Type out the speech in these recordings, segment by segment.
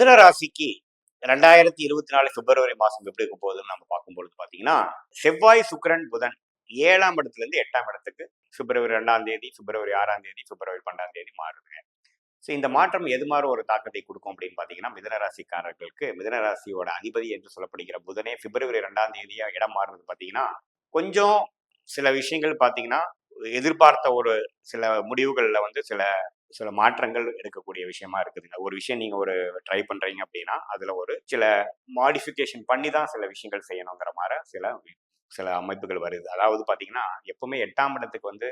மிதுன ராசிக்கு ரெண்டாயிரத்தி இருபத்தி நாலு பிப்ரவரி மாதம் எப்படி இருக்க போகுதுன்னு நம்ம பார்க்கும்பொழுது பார்த்தீங்கன்னா செவ்வாய் சுக்கிரன் புதன் ஏழாம் இடத்துல இருந்து எட்டாம் இடத்துக்கு பிப்ரவரி ரெண்டாம் தேதி பிப்ரவரி ஆறாம் தேதி பிப்ரவரி பன்னெண்டாம் தேதி மாறுதுங்க. ஸோ இந்த மாற்றம் எது மாதிரி ஒரு தாக்கத்தை கொடுக்கும் அப்படின்னு பார்த்தீங்கன்னா மிதனராசிக்காரர்களுக்கு மிதனராசியோட அதிபதி என்று சொல்லப்படுகிற புதனே பிப்ரவரி ரெண்டாம் தேதியா இடம் மாறுறது பார்த்தீங்கன்னா கொஞ்சம் சில விஷயங்கள் பார்த்தீங்கன்னா எதிர்பார்த்த ஒரு சில முடிவுகளில் வந்து சில சில மாற்றங்கள் எடுக்கக்கூடிய விஷயமா இருக்குதுங்க ஒரு விஷயம் நீங்க ஒரு ட்ரை பண்றீங்க அப்படின்னா அதுல ஒரு சில மாடிஃபிகேஷன் பண்ணி தான் சில விஷயங்கள் செய்யணுங்கிற மாதிரி சில சில அமைப்புகள் வருது. அதாவது பாத்தீங்கன்னா எப்பவுமே எட்டாம் இடத்துக்கு வந்து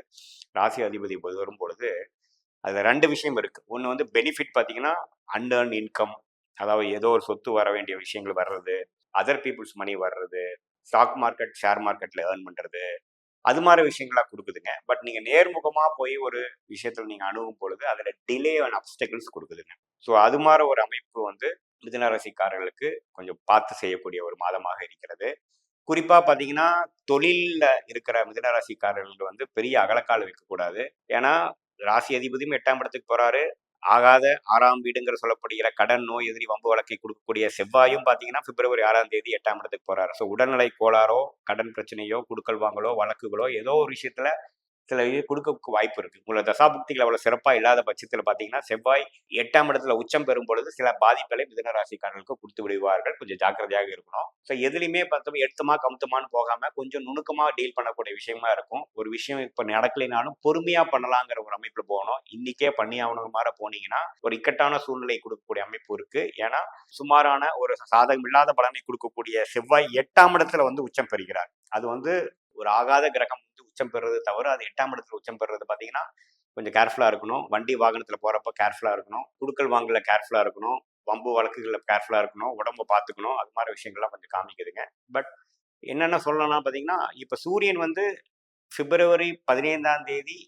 ராசி அதிபதி பொது வரும் பொழுது அதுல ரெண்டு விஷயம் இருக்கு. ஒன்று வந்து பெனிஃபிட் பாத்தீங்கன்னா அன்டர்ன் இன்கம் அதாவது ஏதோ ஒரு சொத்து வர வேண்டிய விஷயங்கள் வர்றது அதர் பீப்புள்ஸ் மணி வர்றது ஸ்டாக் மார்க்கெட் ஷேர் மார்க்கெட்ல ஏர்ன் பண்றது அது மாதிரி விஷயங்களா கொடுக்குதுங்க. பட் நீங்கள் நேர்முகமாக போய் ஒரு விஷயத்தில் நீங்கள் அணுகும் பொழுது அதில் டிலே அண்ட் அப்டக்கிள்ஸ் கொடுக்குதுங்க. ஸோ அது மாதிரி ஒரு அமைப்பு வந்து மிதுனராசிக்காரர்களுக்கு கொஞ்சம் பார்த்து செய்யக்கூடிய ஒரு மாதமாக இருக்கிறது. குறிப்பாக பார்த்தீங்கன்னா தொழிலில் இருக்கிற மிதுனராசிக்காரர்கள் வந்து பெரிய அகலக்கால் வைக்கக்கூடாது. ஏன்னா ராசி அதிபதியும் எட்டாம் இடத்துக்கு போகிறாரு ஆகாத ஆறாம் வீடுங்கிற சொல்லப்படுகிற கடன் நோய் எதிரி வம்பு வழக்கை கொடுக்கக்கூடிய செவ்வாயும் பார்த்தீங்கன்னா பிப்ரவரி ஆறாம் தேதி எட்டாம் இடத்துக்கு போறாரு. ஸோ உடல்நிலை கோளாறோ கடன் பிரச்சனையோ குடுக்கல் வாங்கலோ வழக்குகளோ ஏதோ ஒரு விஷயத்துல சில இது கொடுக்க வாய்ப்பு இருக்கு. உங்களோட தசாபுக்திகள் அவ்வளவு சிறப்பா இல்லாத பட்சத்துல பாத்தீங்கன்னா செவ்வாய் எட்டாம் இடத்துல உச்சம் பெறும் பொழுது சில பாதிப்புகளை மிதனராசிக்காரர்களுக்கு கொடுத்து விடுவார்கள். கொஞ்சம் ஜாக்கிரதையாக இருக்கணும். ஸோ எதுலையுமே பார்த்தோம் எடுத்துமா கமுத்துமான்னு போகாம கொஞ்சம் நுணுக்கமா டீல் பண்ணக்கூடிய விஷயமா இருக்கும். ஒரு விஷயம் இப்ப நடக்கலைனாலும் பொறுமையா பண்ணலாங்கிற ஒரு அமைப்புல போகணும். இன்னைக்கே பண்ணி ஆகணும் மாதிரி போனீங்கன்னா ஒரு இக்கட்டான சூழ்நிலை கொடுக்கக்கூடிய அமைப்பு இருக்கு. ஏன்னா சுமாரான ஒரு சாதகம் இல்லாத பலனை கொடுக்கக்கூடிய செவ்வாய் எட்டாம் இடத்துல வந்து உச்சம் பெறுகிறார். அது வந்து ஒரு ஆகாத கிரகம் உச்சம் பெறுறது தவிர அது எட்டாம் இடத்துல உச்சம் பெறுறது பார்த்தீங்கன்னா கொஞ்சம் கேர்ஃபுல்லாக இருக்கணும். வண்டி வாகனத்தில் போகிறப்ப கேர்ஃபுல்லாக இருக்கணும். குடுக்கல் வாங்கல கேர்ஃபுல்லாக இருக்கணும். வம்பு வழக்குகளில் கேர்ஃபுல்லாக இருக்கணும். உடம்ப பார்த்துக்கணும் அது மாதிரி விஷயங்கள்லாம் கொஞ்சம் காமிக்குதுங்க. பட் என்னென்ன சொல்லணும்னா பார்த்தீங்கன்னா இப்போ சூரியன் வந்து பிப்ரவரி பதினைந்தாம் தேதி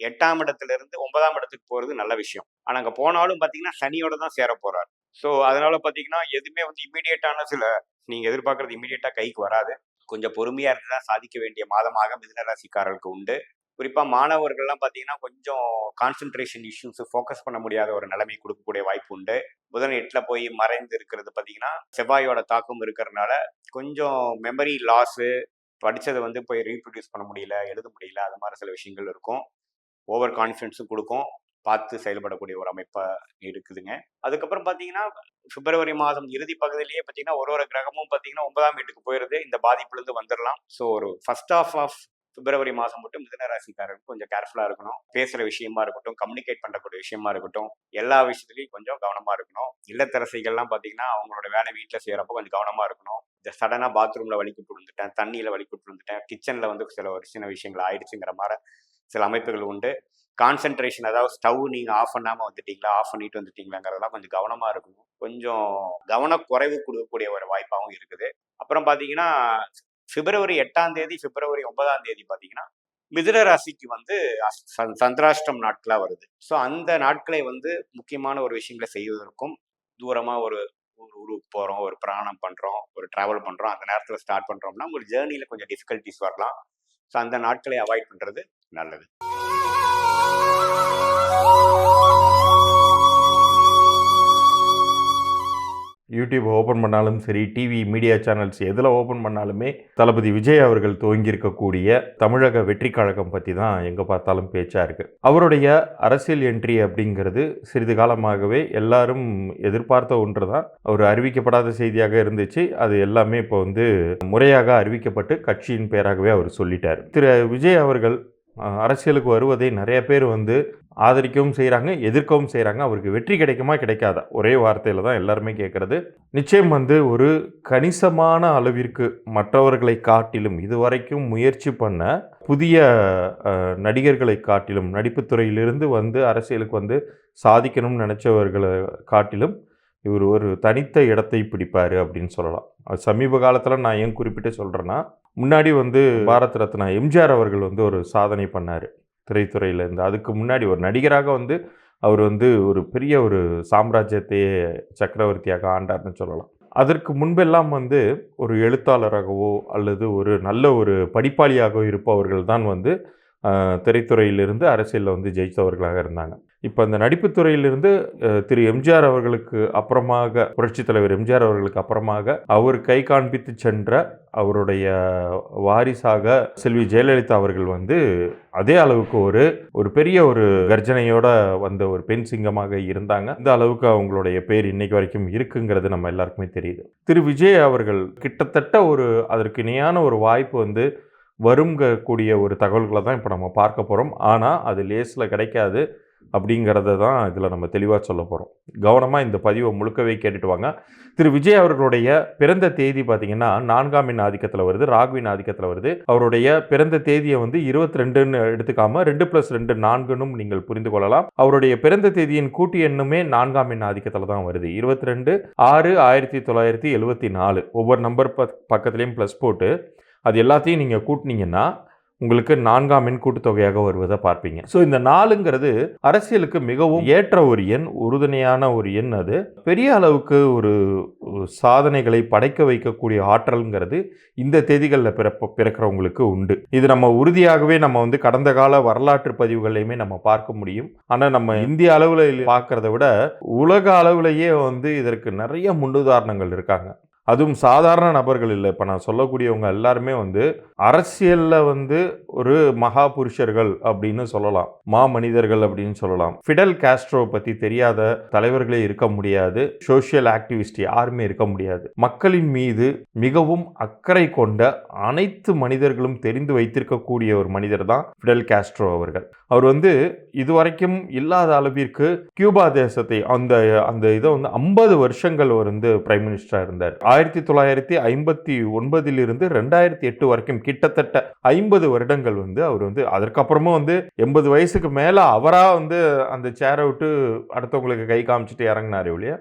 எட்டாம் இடத்துல இருந்து ஒன்பதாம் இடத்துக்கு போகிறது நல்ல விஷயம். ஆனால் அங்கே போனாலும் பார்த்தீங்கன்னா சனியோட தான் சேர போகிறார் ஸோ அதனால பார்த்தீங்கன்னா எதுவுமே வந்து இமீடியட்டான சில நீங்கள் எதிர்பார்க்குறது இமீடியட்டாக கைக்கு வராது. கொஞ்சம் பொறுமையா இருந்து தான் சாதிக்க வேண்டிய மாதமாக மிதனராசிக்காரர்களுக்கு உண்டு. குறிப்பா மாணவர்கள்லாம் பார்த்தீங்கன்னா கொஞ்சம் கான்சென்ட்ரேஷன் இஷ்யூஸ் ஃபோக்கஸ் பண்ண முடியாத ஒரு நிலைமை கொடுக்கக்கூடிய வாய்ப்பு உண்டு. புதன் எட்டில் போய் மறைந்து இருக்கிறது பார்த்தீங்கன்னா செவ்வாயோட தாக்கம் இருக்கிறதுனால கொஞ்சம் மெமரி லாஸு படித்ததை வந்து போய் ரீப்ரொடியூஸ் பண்ண முடியல எழுத முடியல அது மாதிரி சில விஷயங்கள் இருக்கும். ஓவர் கான்ஃபிடென்ஸும் கொடுக்கும். பார்த்து செயல்படக்கூடிய ஒரு அமைப்பாக இருக்குதுங்க. அதுக்கப்புறம் பார்த்தீங்கன்னா பிப்ரவரி மாதம் இறுதி பகுதியிலேயே பார்த்தீங்கன்னா ஒரு ஒரு கிரகமும் பார்த்தீங்கன்னா ஒன்பதாம் வீட்டுக்கு போயிருது இந்த பாதிப்புலேருந்து வந்துடலாம் ஸோ ஒரு ஃபர்ஸ்ட் ஆஃப் ஆஃப் பிப்ரவரி மாதம் மட்டும் மிதனராசிக்காரருக்கு கொஞ்சம் கேர்ஃபுல்லாக இருக்கணும். பேசுகிற விஷயமா இருக்கட்டும் கம்யூனிகேட் பண்ணக்கூடிய விஷயமா இருக்கட்டும் எல்லா விஷயத்துலையும் கொஞ்சம் கவனமாக இருக்கணும். இல்லத்தரசிகள்லாம் பார்த்தீங்கன்னா அவங்களோட வேலை வீட்டில் செய்கிறப்ப கொஞ்சம் கவனமாக இருக்கணும். இந்த சடனாக பாத்ரூமில் வலிக்கிட்டு விழுந்துட்டேன் தண்ணியில் வலிக்கிட்டு விழுந்துட்டேன் கிச்சனில் வந்து சில ஒரு சின்ன விஷயங்கள் ஆயிடுச்சுங்கிற மாதிரி சில அமைப்புகள் உண்டு. கான்சென்ட்ரேஷன் அதாவது ஸ்டவ் நீங்கள் ஆஃப் பண்ணாமல் வந்துட்டீங்களா? ஆஃப் பண்ணிட்டு வந்துட்டீங்களாங்கிறதெல்லாம் கொஞ்சம் கவனமாக இருக்கும் கொஞ்சம் கவனக்குறைவு கொடுக்கக்கூடிய ஒரு வாய்ப்பாகவும் இருக்குது. அப்புறம் பார்த்தீங்கன்னா பிப்ரவரி எட்டாம் தேதி பிப்ரவரி ஒன்பதாம் தேதி பார்த்தீங்கன்னா மிதுன ராசிக்கு வந்து சந்திராஷ்டம் நாட்களாக வருது. ஸோ அந்த நாட்களை வந்து முக்கியமான ஒரு விஷயங்களை செய்வதற்கும் தூரமாக ஒரு ஒரு ஊருக்கு போகிறோம் ஒரு பிராணம் பண்ணுறோம் ஒரு ட்ராவல் பண்ணுறோம் அந்த நேரத்தில் ஸ்டார்ட் பண்ணுறோம்னா உங்களுக்கு ஜேர்னியில் கொஞ்சம் டிஃபிகல்ட்டிஸ் வரலாம். ஸோ அந்த நாட்களை அவாய்ட் பண்ணுறது நல்லது. யூடியூப் ஓப்பன் பண்ணாலும் சரி டிவி மீடியா சேனல்ஸ் எதில் ஓப்பன் பண்ணாலுமே தளபதி விஜய் அவர்கள் துவங்கியிருக்கக்கூடிய தமிழக வெற்றி கழகம் பற்றி தான் எங்கே பார்த்தாலும் பேச்சாக இருக்குது அவருடைய அரசியல் என்ட்ரி அப்படிங்கிறது சிறிது காலமாகவே எல்லாரும் எதிர்பார்த்த ஒன்று தான் அவர் அறிவிக்கப்படாத செய்தியாக இருந்துச்சு. அது எல்லாமே இப்போ வந்து முறையாக அறிவிக்கப்பட்டு கட்சியின் பேராகவே அவர் சொல்லிட்டார். திரு. விஜய் அவர்கள் அரசியலுக்கு வருவதை நிறைய பேர் வந்து ஆதரிக்கவும் செய்கிறாங்க எதிர்க்கவும் செய்கிறாங்க அவருக்கு வெற்றி கிடைக்குமா கிடைக்காதா? ஒரே வார்த்தையில் தான் எல்லாருமே கேட்குறது நிச்சயம் வந்து ஒரு கணிசமான அளவிற்கு மற்றவர்களை காட்டிலும் இதுவரைக்கும் முயற்சி பண்ண புதிய நடிகர்களை காட்டிலும் நடிப்புத்துறையிலிருந்து வந்து அரசியலுக்கு வந்து சாதிக்கணும்னு நினச்சவர்களை காட்டிலும் இவர் ஒரு தனித்த இடத்தை பிடிப்பார் அப்படின்னு சொல்லலாம். அது சமீப காலத்தில் நான் ஏன் குறிப்பிட்டு சொல்கிறேன்னா முன்னாடி வந்து பாரத் ரத்னா எம்ஜிஆர் அவர்கள் வந்து ஒரு சாதனை பண்ணார் திரைத்துறையிலேருந்து அதுக்கு முன்னாடி ஒரு நடிகராக வந்து அவர் வந்து ஒரு பெரிய ஒரு சாம்ராஜ்யத்தையே சக்கரவர்த்தியாக ஆண்டார்னு சொல்லலாம். அதற்கு முன்பெல்லாம் வந்து ஒரு எழுத்தாளராகவோ அல்லது ஒரு நல்ல ஒரு படிப்பாளியாகவோ இருப்பவர்கள் தான் வந்து திரைத்துறையிலிருந்து அரசியலில் வந்து ஜெயித்தவர்களாக இருந்தாங்க. இப்போ அந்த நடிப்புத்துறையிலிருந்து திரு எம்ஜிஆர் அவர்களுக்கு அப்புறமாக புரட்சித் தலைவர் எம்ஜிஆர் அவர்களுக்கு அப்புறமாக அவர் கை காண்பித்து சென்ற அவருடைய வாரிசாக செல்வி ஜெயலலிதா அவர்கள் வந்து அதே அளவுக்கு ஒரு ஒரு பெரிய ஒரு கர்ஜனையோட வந்த ஒரு பெண் சிங்கமாக இருந்தாங்க. இந்த அளவுக்கு அவங்களுடைய பேர் இன்னைக்கு வரைக்கும் இருக்குங்கிறது நம்ம எல்லாருக்குமே தெரியுது. திரு விஜய் அவர்கள் கிட்டத்தட்ட ஒரு அதற்கு இணையான ஒரு வாய்ப்பு வந்து வருங்கக்கூடிய ஒரு தகவல்களை தான் இப்போ நம்ம பார்க்க போகிறோம் ஆனால் அது லேஸில் கிடைக்காது. அப்படிங்கிறத தான் இதில் நம்ம தெளிவாக சொல்ல போகிறோம். கவனமாக இந்த பதிவை முழுக்கவே கேட்டுட்டு வாங்க. திரு விஜய் அவர்களுடைய பிறந்த தேதி பார்த்தீங்கன்னா நான்காம் எண் ஆதிக்கத்தில் வருது ராகுவின் ஆதிக்கத்தில் வருது. அவருடைய பிறந்த தேதியை வந்து இருபத்தி ரெண்டுன்னு எடுத்துக்காம ரெண்டு ப்ளஸ் ரெண்டு நான்குன்னு நீங்கள் புரிந்து கொள்ளலாம். அவருடைய பிறந்த தேதியின் கூட்டு எண்ணுமே நான்காம் எண் ஆதிக்கத்தில் தான் வருது. இருபத்தி ரெண்டு ஆறு ஆயிரத்தி தொள்ளாயிரத்தி எழுவத்தி நாலு. ஒவ்வொரு நம்பர் ப பக்கத்துலேயும் ப்ளஸ் போட்டு அது எல்லாத்தையும் நீங்கள் கூட்டினீங்கன்னா உங்களுக்கு நான்காம் எண் கூட்டுத்தொகையாக வருவதை பார்ப்பீங்க. ஸோ இந்த நாலுங்கிறது அரசியலுக்கு மிகவும் ஏற்ற ஒரு எண் உறுதுணையான ஒரு எண் அது. பெரிய அளவுக்கு ஒரு சாதனைகளை படைக்க வைக்கக்கூடிய ஆற்றல்ங்கிறது இந்த தேதிகளில் பிறப்ப பிறக்கிறவங்களுக்கு உண்டு. இது நம்ம உறுதியாகவே நம்ம வந்து கடந்த கால வரலாற்று பதிவுகளையுமே நம்ம பார்க்க முடியும். ஆனால் நம்ம இந்திய அளவில் பார்க்கறத விட உலக அளவிலேயே வந்து இதற்கு நிறைய முன்னுதாரணங்கள் இருக்காங்க. அதுவும் சாதாரண நபர்கள் இல்லை. இப்போ நான் சொல்லக்கூடியவங்க எல்லாருமே வந்து அரசியலில் வந்து ஒரு மகா புருஷர்கள் அப்படின்னு சொல்லலாம். மா மனிதர்கள் அப்படின்னு சொல்லலாம். ஃபிடல் காஸ்ட்ரோ பற்றி தெரியாத தலைவர்களே இருக்க முடியாது. சோஷியல் ஆக்டிவிஸ்ட் யாருமே இருக்க முடியாது. மக்களின் மீது மிகவும் அக்கறை கொண்ட அனைத்து மனிதர்களும் தெரிந்து வைத்திருக்கக்கூடிய ஒரு மனிதர் தான் ஃபிடல் காஸ்ட்ரோ அவர்கள். அவர் வந்து இதுவரைக்கும் இல்லாத அளவிற்கு கியூபா தேசத்தை அந்த அந்த இதை வந்து ஐம்பது வருஷங்கள் அவர் வந்து பிரைம் மினிஸ்டராக இருந்தார். ஆயிரத்தி தொள்ளாயிரத்தி ஐம்பத்தி ஒன்பதிலிருந்து ரெண்டாயிரத்தி எட்டு வரைக்கும் கிட்டத்தட்ட ஐம்பது வருடங்கள் வந்து அவர் வந்து அதற்கப்புறமும் வந்து எண்பது வயசுக்கு மேலே அவராக வந்து அந்த சேரை விட்டு அடுத்தவங்களுக்கு கை காமிச்சிட்டு இறங்கினார் ஒழிய